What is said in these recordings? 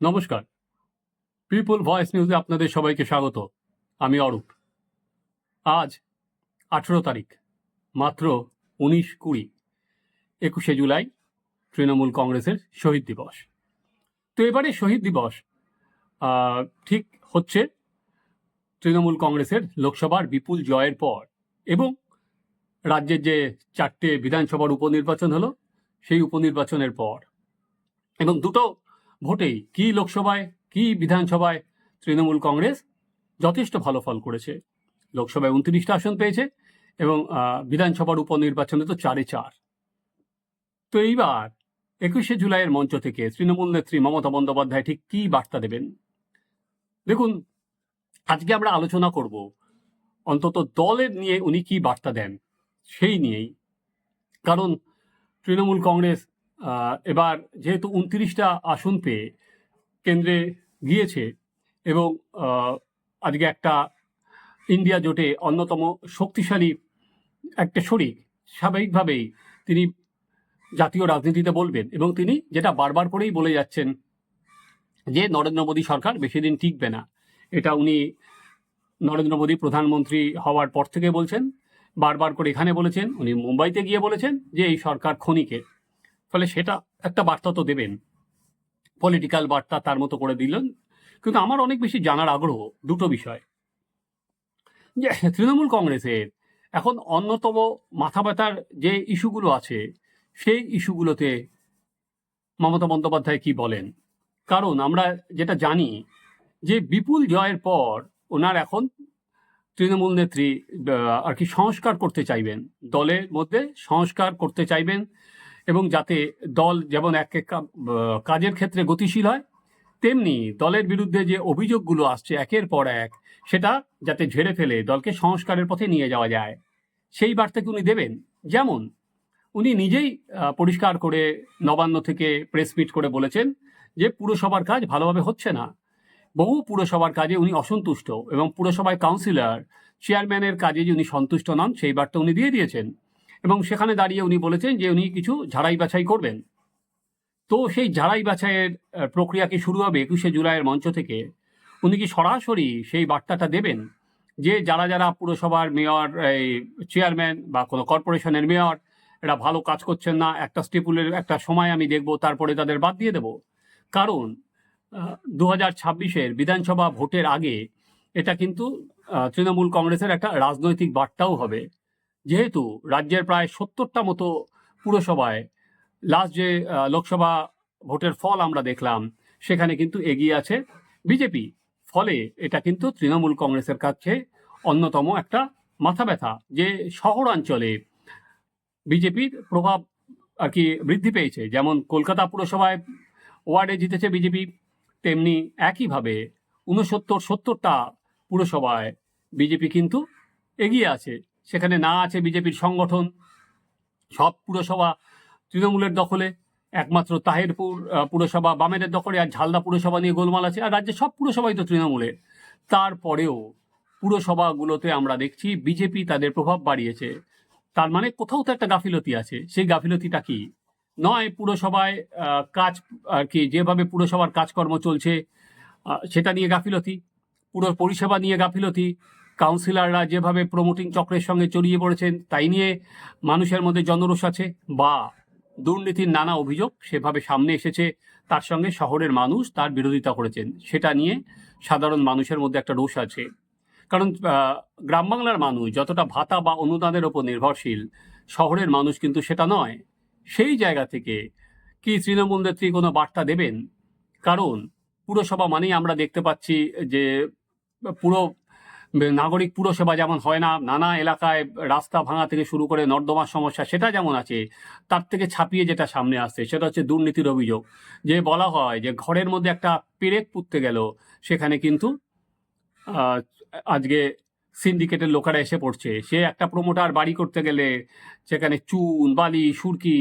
নমস্কার। পিপুল ভয়েস নিউজে আপনাদের সবাইকে স্বাগত। আমি অরূপ। আজ আঠেরো তারিখ, মাত্র উনিশ কুড়ি, একুশে জুলাই, তৃণমূল কংগ্রেসের শহীদ দিবস। তো এবারে শহীদ দিবস ঠিক হচ্ছে তৃণমূল কংগ্রেসের লোকসভার বিপুল জয়ের পর এবং রাজ্যের যে চারটে বিধানসভার উপনির্বাচন হলো, সেই উপনির্বাচনের পর। এবং দুটো ভোটেই কি লোকসভায়, কি বিধানসভায় তৃণমূল কংগ্রেস যথেষ্ট ভালো ফল করেছে। লোকসভায় উনত্রিশটা আসন পেয়েছে এবং বিধানসভার উপনির্বাচনে তো চারে চার। তো এইবার একুশে জুলাইয়ের মঞ্চ থেকে তৃণমূল নেত্রী মমতা বন্দ্যোপাধ্যায় ঠিক কি বার্তা দেবেন? দেখুন, আজকে আমরা আলোচনা করব অন্তত দলের নিয়ে উনি কি বার্তা দেন সেই নিয়েই। কারণ তৃণমূল কংগ্রেস এবার যেহেতু উনত্রিশটা আসন পেয়ে কেন্দ্রে গিয়েছে এবং আজকে একটা ইন্ডিয়া জোটে অন্যতম শক্তিশালী একটা শরিক, স্বাভাবিকভাবেই তিনি জাতীয় রাজনীতিতে বলবেন এবং তিনি যেটা বারবার করেই বলে যাচ্ছেন যে নরেন্দ্র মোদী সরকার বেশি দিন টিকবে না। এটা উনি নরেন্দ্র মোদী প্রধানমন্ত্রী হওয়ার পর থেকে বলছেন, বারবার করে এখানে বলেছেন, উনি মুম্বাইতে গিয়ে বলেছেন যে এই সরকার ক্ষণিকের। ফলে সেটা একটা বার্তা তো দেবেন। পলিটিক্যাল বার্তা তার মতো করে দিলেন। কিন্তু আমার অনেক বেশি জানার আগ্রহ দুটো বিষয়। যে তৃণমূল কংগ্রেসের এখন অন্যতম মাথা ব্যথার যে ইস্যুগুলো আছে, সেই ইস্যুগুলোতে মমতা বন্দ্যোপাধ্যায় কি বলেন? কারণ আমরা যেটা জানি যে বিপুল জয়ের পর ওনার এখন তৃণমূল নেত্রী আর কি সংস্কার করতে চাইবেন। দলের মধ্যে সংস্কার করতে চাইবেন এবং যাতে দল যেমন এক এক কাজের ক্ষেত্রে গতিশীল হয়, তেমনি দলের বিরুদ্ধে যে অভিযোগগুলো আসছে একের পর এক, সেটা যাতে ঝেড়ে ফেলে দলকে সংস্কারের পথে নিয়ে যাওয়া যায়। সেই বার্তাকে উনি দেবেন? যেমন, উনি নিজেই পরিষ্কার করে নবান্ন থেকে প্রেস মিট করে বলেছেন যে পুরসভার কাজ ভালোভাবে হচ্ছে না। বহু পুরসভার কাজে উনি অসন্তুষ্ট এবং পুরসভায় কাউন্সিলর, চেয়ারম্যানের কাজে যে উনি সন্তুষ্ট নন, সেই বার্তা উনি দিয়ে দিয়েছেন। এবং সেখানে দাঁড়িয়ে উনি বলেছেন যে উনি কিছু ঝাড়াই বাছাই করবেন। তো সেই ঝাড়াই বাছাইয়ের প্রক্রিয়া কি শুরু হবে একুশে জুলাইয়ের মঞ্চ থেকে? উনি কি সরাসরি সেই বার্তাটা দেবেন যে যারা যারা পুরসভার মেয়র, এই চেয়ারম্যান বা কোনো কর্পোরেশনের মেয়র, এরা ভালো কাজ করছেন না, একটা স্টেপুলের একটা সময় আমি দেখব, তারপরে তাদের বাদ দিয়ে দেব? কারণ দু হাজার ছাব্বিশের বিধানসভা ভোটের আগে এটা কিন্তু তৃণমূল কংগ্রেসের একটা রাজনৈতিক বার্তাও হবে। যেহেতু রাজ্যের প্রায় সত্তরটা মতো পুরসভায় লাস্ট যে লোকসভা ভোটের ফল আমরা দেখলাম, সেখানে কিন্তু এগিয়ে আছে বিজেপি। ফলে এটা কিন্তু তৃণমূল কংগ্রেসের কাছে অন্যতম একটা মাথা ব্যথা যে শহরাঞ্চলে বিজেপির প্রভাব আর কি বৃদ্ধি পেয়েছে। যেমন কলকাতা পুরসভায় ওয়ার্ডে জিতেছে বিজেপি, তেমনি একইভাবে উনসত্তর সত্তরটা পুরসভায় বিজেপি কিন্তু এগিয়ে আছে। সেখানে না আছে বিজেপির সংগঠন, সব পুরসভা তৃণমূলের দখলে, একমাত্র তাহেরপুর পুরসভা, বামেদের দখলে আর ঝালদা পুরসভা নিয়ে গোলমাল আছে। আর রাজ্যের সব পুরসভাই তো তৃণমূলের। তারপরেও পুরসভাগুলোতে আমরা দেখছি বিজেপি তাদের প্রভাব বাড়িয়েছে। তার মানে কোথাও তো একটা গাফিলতি আছে। সেই গাফিলতিটা কি? নয়, পুরসভায় কাজ, আর কি, যেভাবে পুরসভার কাজকর্ম চলছে সেটা নিয়ে গাফিলতি, পুরো পরিষেবা নিয়ে গাফিলতি কাউন্সিলররা যেভাবে প্রমোটিং চক্রের সঙ্গে জড়িয়ে পড়েছেন, তাই নিয়ে মানুষের মধ্যে জনরোষ আছে বা দুর্নীতির নানা অভিযোগ সেভাবে সামনে এসেছে, তার সঙ্গে শহরের মানুষ তার বিরোধিতা করেছেন। সেটা নিয়ে সাধারণ মানুষের মধ্যে একটা রোষ আছে। কারণ গ্রাম বাংলার মানুষ যতটা ভাতা বা অনুদানের ওপর নির্ভরশীল, শহরের মানুষ কিন্তু সেটা নয়। সেই জায়গা থেকে কি তৃণমূল নেত্রী কোনো বার্তা দেবেন? কারণ পুরসভা মানেই আমরা দেখতে পাচ্ছি যে পুরো নাগরিক পুরসেবা যেমন হয় না, নানা এলাকায় রাস্তা ভাঙা থেকে শুরু করে নর্দমার সমস্যা, সেটা যেমন আছে, তার থেকে ছাপিয়ে যেটা সামনে আসছে, সেটা হচ্ছে দুর্নীতির অভিযোগ। যে বলা হয় যে ঘরের মধ্যে একটা পেরেক পুঁততে গেল, সেখানে কিন্তু আজকে সিন্ডিকেটের লোকেরা এসে পড়ছে। সে একটা প্রমোটার বাড়ি করতে গেলে, সেখানে চুন, বালি, সুরকি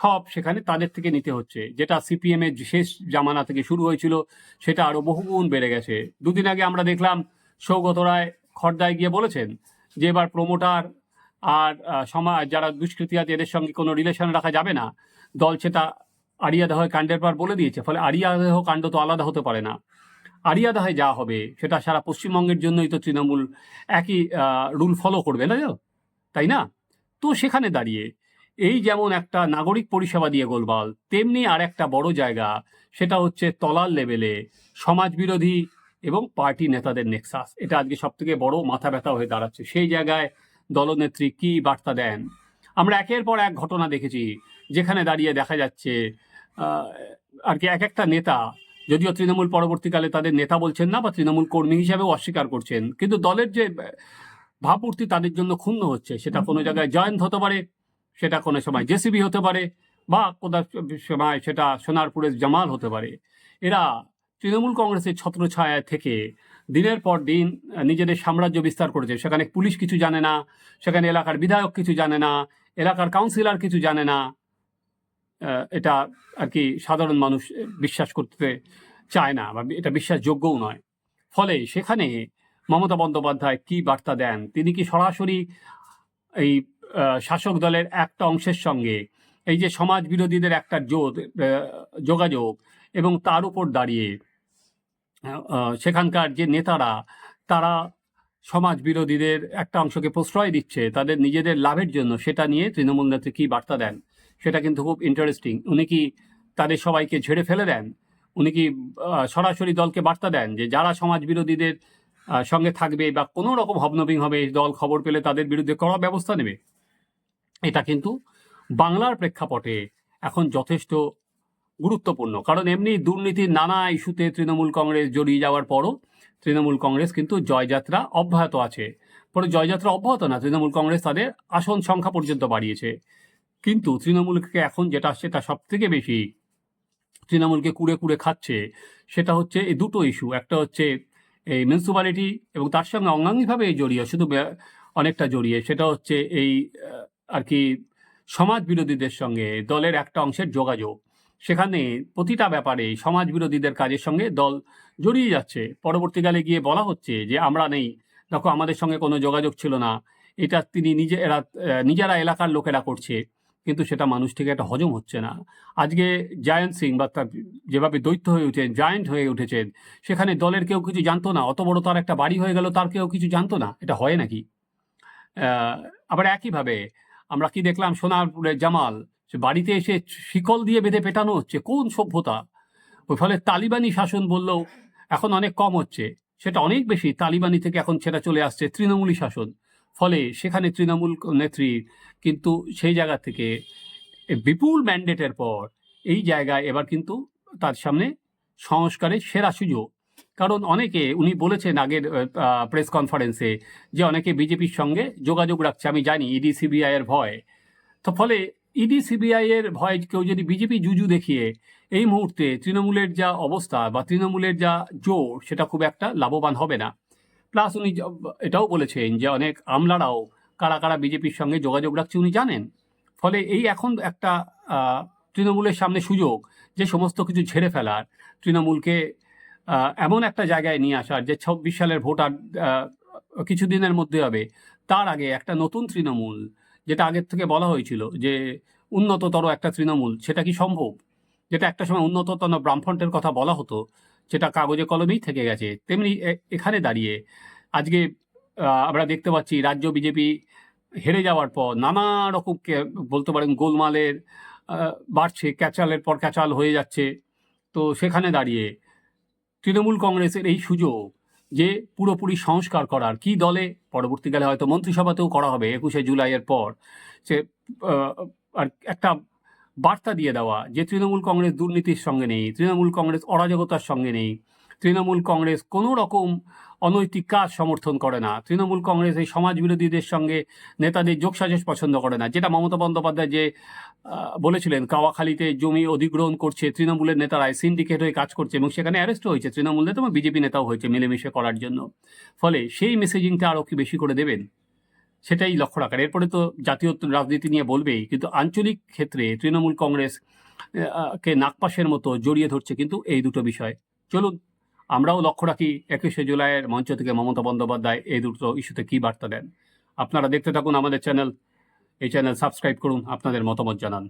সব সেখানে তাদের থেকে নিতে হচ্ছে। যেটা সিপিএমের শেষ জামানা থেকে শুরু হয়েছিল, সেটা আরও বহুগুণ বেড়ে গেছে। দুদিন আগে আমরা দেখলাম সৌগত রায় খর্দায় গিয়ে বলেছেন যে এবার প্রমোটার আর সমাজ যারা দুষ্কৃতী আছে, এদের সঙ্গে কোনো রিলেশন রাখা যাবে না। দল সেটা আরিয়াদাহ কাণ্ডের পর বলে দিয়েছে, ফলে আরিয়াদাহ কাণ্ড তো আলাদা হতে পারে না। আরিয়াদাহে যা হবে, সেটা সারা পশ্চিমবঙ্গের জন্যই তো তৃণমূল একই রুল ফলো করবে না তাই না? তো সেখানে দাঁড়িয়ে এই যেমন একটা নাগরিক পরিষেবা দিয়ে গোলবাল তেমনি আর একটা বড় জায়গা, সেটা হচ্ছে তলার লেভেলে সমাজবিরোধী এবং পার্টি নেতাদের নেক্সাস। এটা আজকে সব থেকে বড় মাথা ব্যথা হয়ে দাঁড়াচ্ছে। সেই জায়গায় দলনেত্রী কি বার্তা দেন? আমরা একের পর এক ঘটনা দেখেছি, যেখানে দাঁড়িয়ে দেখা যাচ্ছে আর কি এক একটা নেতা, যদিও তৃণমূল পরবর্তীকালে তাদের নেতা বলছেন না বা তৃণমূল কর্মী হিসাবেও অস্বীকার করছেন, কিন্তু দলের যে ভাবমূর্তি তাদের জন্য ক্ষুণ্ণ হচ্ছে। সেটা কোনো জায়গায় জয়ন্ত হতে পারে, সেটা কোনো সময় জেসিবি হতে পারে, বা কোনো সময় সেটা সোনারপুরের জামাল হতে পারে। এরা তৃণমূল কংগ্রেসের ছত্রছায়া থেকে দিনের পর দিন নিজেদের সাম্রাজ্য বিস্তার করেছে। সেখানে পুলিশ কিছু জানে না, সেখানে এলাকার বিধায়ক কিছু জানে না, এলাকার কাউন্সিলর কিছু জানে না। এটা আর কি সাধারণ মানুষ বিশ্বাস করতে চায় না বা এটা বিশ্বাসযোগ্যও নয়। ফলে সেখানে মমতা বন্দ্যোপাধ্যায় কি বার্তা দেন? তিনি কি সরাসরি এই শাসক দলের একটা অংশের সঙ্গে এই যে সমাজ বিরোধীদের একটা জোট যোগাযোগ এবং তার উপর দাঁড়িয়ে সেখানকার যে নেতারা, তারা সমাজ বিরোধীদের একটা অংশকে প্রশ্রয় দিচ্ছে, তাদের নিজেদের লাভের জন্য। সেটা নিয়ে তৃণমূল নেত্রী কি বার্তা দেন? সেটা কিন্তু খুব ইন্টারেস্টিং উনি কি তাদের সবাইকে ঝেড়ে ফেলে দেন? উনি কি সরাসরি দলকে বার্তা দেন যে যারা সমাজ বিরোধীদের সঙ্গে থাকবে বা কোনো রকম হবনবিং হবে দল খবর পেলে তাদের বিরুদ্ধে কড়া ব্যবস্থা নেবে? এটা কিন্তু বাংলার প্রেক্ষাপটে এখন যথেষ্ট গুরুত্বপূর্ণ। কারণ এমনি দুর্নীতির নানা ইস্যুতে তৃণমূল কংগ্রেস জড়িয়ে যাওয়ার পরও তৃণমূল কংগ্রেস কিন্তু জয়যাত্রা অব্যাহত আছে। পরে জয়যাত্রা অব্যাহত না, তৃণমূল কংগ্রেস তাদের আসন সংখ্যা পর্যন্ত বাড়িয়েছে। কিন্তু তৃণমূলকে এখন যেটা আসছে তা সব থেকে বেশি তৃণমূলকে কুড়ে কুড়ে খাচ্ছে, সেটা হচ্ছে এই দুটো ইস্যু। একটা হচ্ছে এই মিউনিসিপ্যালিটি এবং তার সঙ্গে অঙ্গাঙ্গিভাবে জড়িয়ে, শুধু অনেকটা জড়িয়ে, সেটা হচ্ছে এই আর কি সমাজ বিরোধীদের সঙ্গে দলের একটা অংশের যোগাযোগ। সেখানে প্রতিটা ব্যাপারে সমাজ বিরোধীদের কাজের সঙ্গে দল জড়িয়ে যাচ্ছে। পরবর্তীকালে গিয়ে বলা হচ্ছে যে, আমরা নেই। দেখো, আমাদের সঙ্গে কোনো যোগাযোগ ছিল না। এটা তিনি নিজে, এরা নিজেরা এলাকার লোকেরা করছে। কিন্তু সেটা মানুষ থেকে একটা হজম হচ্ছে না। আজকে জায়ান্ট সিং বা তার যেভাবে দৈত্য হয়ে উঠেছেন, জায়ান্ট হয়ে উঠেছেন, সেখানে দলের কেউ কিছু জানতো না। অত বড় তার একটা বাড়ি হয়ে গেল, তার কেউ কিছু জানতো না। এটা হয় নাকি? আবার একইভাবে আমরা কি দেখলাম, সোনারপুরের জামাল সে বাড়িতে এসে শিকল দিয়ে বেঁধে পেটানো হচ্ছে, কোন সভ্যতা? ওই ফলে তালিবানি শাসন বললেও এখন অনেক কম হচ্ছে। সেটা অনেক বেশি, তালিবানি থেকে এখন সেটা চলে আসছে তৃণমূলী শাসন। ফলে সেখানে তৃণমূল নেত্রী কিন্তু সেই জায়গা থেকে বিপুল ম্যান্ডেটের পর এই জায়গায় এবার কিন্তু তার সামনে সংস্কারের সেরা সুযোগ। কারণ অনেকে, উনি বলেছেন আগের প্রেস কনফারেন্সে যে অনেকে বিজেপির সঙ্গে যোগাযোগ রাখছে, আমি জানি, ইডি, সিবিআই এর ভয়। তো ফলে ইডি, সিবিআই এর ভয় কেউ যদি বিজেপি জুজু দেখিয়ে এই মুহূর্তে তৃণমূলের যা অবস্থা বা তৃণমূলের যা জোর, সেটা খুব একটা লাভবান হবে না। প্লাস উনি এটাও বলেছেন যে অনেক আমলারাও কারা কারা বিজেপির সঙ্গে যোগাযোগ রাখছে, উনি জানেন। ফলে এই এখন একটা তৃণমূলের সামনে সুযোগ যে সমস্ত কিছু ঝেড়ে ফেলার, তৃণমূলকে এমন একটা জায়গায় নিয়ে আসার যে ছাব্বিশ সালের ভোটার কিছুদিনের মধ্যে হবে, তার আগে একটা নতুন তৃণমূল যেটা আগের থেকে বলা হয়েছিল যে উন্নততর একটা তৃণমূল, সেটা কি সম্ভব? যেটা একটা সময় উন্নততর ব্রাহ্মণের কথা বলা হতো, সেটা কাগজে কলমেই থেকে গেছে। তেমনি এখানে দাঁড়িয়ে আজকে আমরা দেখতে পাচ্ছি রাজ্য বিজেপি হেরে যাওয়ার পর নানা রকম বলতে পারেন গোলমালের বাড়ছে, ক্যাচালের পর ক্যাচাল হয়ে যাচ্ছে। তো সেখানে দাঁড়িয়ে তৃণমূল কংগ্রেসের এই সুযোগ যে পুরোপুরি সংস্কার করার কি দলে পরবর্তীকালে হয়তো মন্ত্রিসভাতেও করা হবে, একুশে জুলাইয়ের পর যে আর একটা বার্তা দিয়ে দেওয়া যে তৃণমূল কংগ্রেস দুর্নীতির সঙ্গে নেই, তৃণমূল কংগ্রেস অরাজকতার সঙ্গে নেই তৃণমূল কংগ্রেস কোনো রকম অনৈতিক কাজ সমর্থন করে না। তৃণমূল কংগ্রেস এই সমাজ বিরোধীদের সঙ্গে নেতাদের যোগসাজশ পছন্দ করে না। যেটা মমতা বন্দ্যোপাধ্যায় যে বলেছিলেন, কাওয়াখালীতে জমি অধিগ্রহণ করছে তৃণমূলের নেতারা সিন্ডিকেট হয়ে কাজ করছে এবং সেখানে অ্যারেস্ট হয়েছে তৃণমূল নেতা এবং বিজেপি নেতাও হয়েছে মিলেমিশে করার জন্য। ফলে সেই মেসেজিংটা আরও কি বেশি করে দেবেন? সেটাই লক্ষ্য রাখার। এরপরে তো জাতীয় রাজনীতি নিয়ে বলবেই, কিন্তু আঞ্চলিক ক্ষেত্রে তৃণমূল কংগ্রেস কে নাকপাশের মতো জড়িয়ে ধরছে কিন্তু এই দুটো বিষয়। চলুন আমরাও লক্ষ্য রাখি একুশে জুলাইয়ের মঞ্চ থেকে মমতা বন্দ্যোপাধ্যায় এই দুটো ইস্যুতে কী বার্তা দেন। আপনারা দেখতে থাকুন আমাদের চ্যানেল। এই চ্যানেল সাবস্ক্রাইব করুন, আপনাদের মতামত জানান।